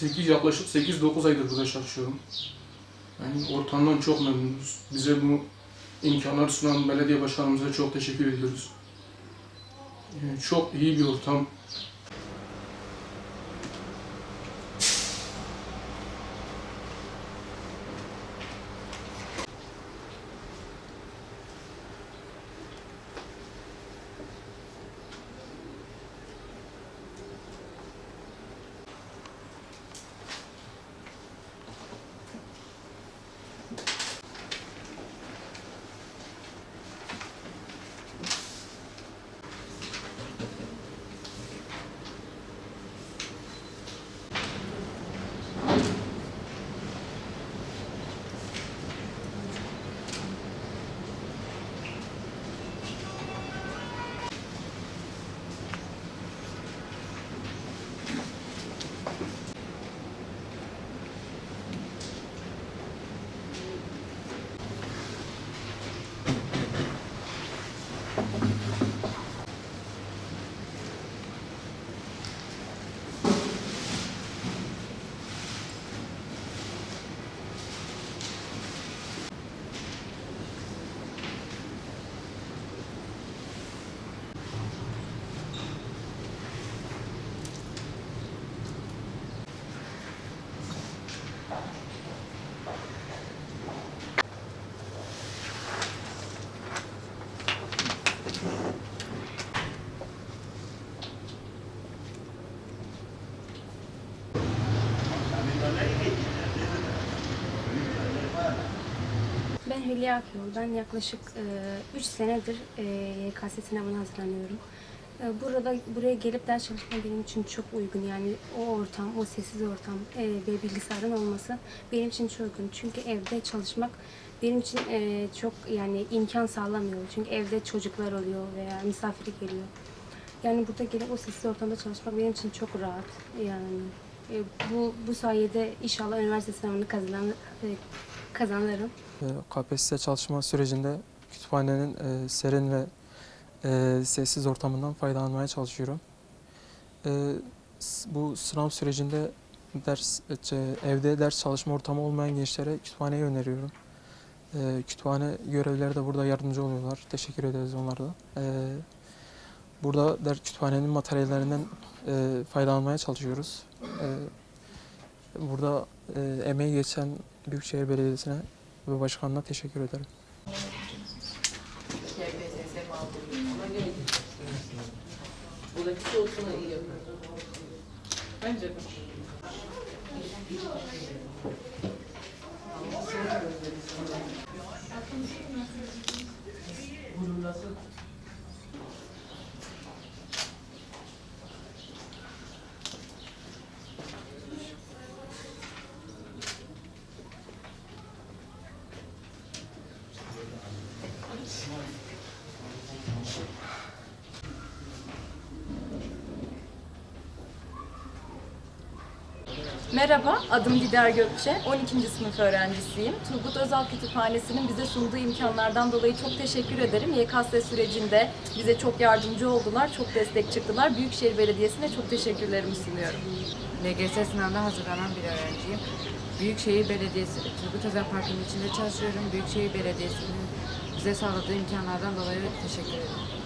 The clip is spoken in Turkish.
8 yaklaşık 8-9 aydır burada çalışıyorum. Yani ortamdan çok memnunuz. Bize bu imkanları sunan belediye başkanımıza çok teşekkür ediyoruz. Yani çok iyi bir ortam. Ben Hülya Akyol. Ben yaklaşık 3 senedir e, YKS sınavına hazırlanıyorum. E, burada buraya gelip ders çalışmak benim için çok uygun. Yani o ortam, o sessiz ortam e, ve bilgisayarın olması benim için çok uygun. Çünkü evde çalışmak benim için e, çok yani imkan sağlamıyor. Çünkü evde çocuklar oluyor veya misafir geliyor. Yani burada gelip o sessiz ortamda çalışmak benim için çok rahat. Yani e, bu bu sayede inşallah üniversite sınavını kazan, e, kazanırım. E, KPSS çalışma sürecinde kütüphanenin e, serin ve e, sessiz ortamından faydalanmaya çalışıyorum. E, bu sınav sürecinde ders evde ders çalışma ortamı olmayan gençlere kütüphaneyi öneriyorum. Kütüphane görevlileri de burada yardımcı oluyorlar. Teşekkür ederiz onlara da. Burada ders kütüphanenin materyallerinden faydalanmaya çalışıyoruz. Burada emeği geçen Büyükşehir Belediyesi'ne ve başkanına teşekkür ederim. Bence de. Merhaba, adım Didar Gökçe. 12. sınıf öğrencisiyim. Turgut Özal Kütüphanesi'nin bize sunduğu imkanlardan dolayı çok teşekkür ederim. YKS sürecinde bize çok yardımcı oldular, çok destek çıktılar. Büyükşehir Belediyesi'ne çok teşekkürlerimi sunuyorum. LGS sınavına hazırlanan bir öğrenciyim. Büyükşehir Belediyesi, Turgut Özal Parkı'nın içinde çalışıyorum. Büyükşehir Belediyesi'nin bize sağladığı imkanlardan dolayı teşekkür ederim.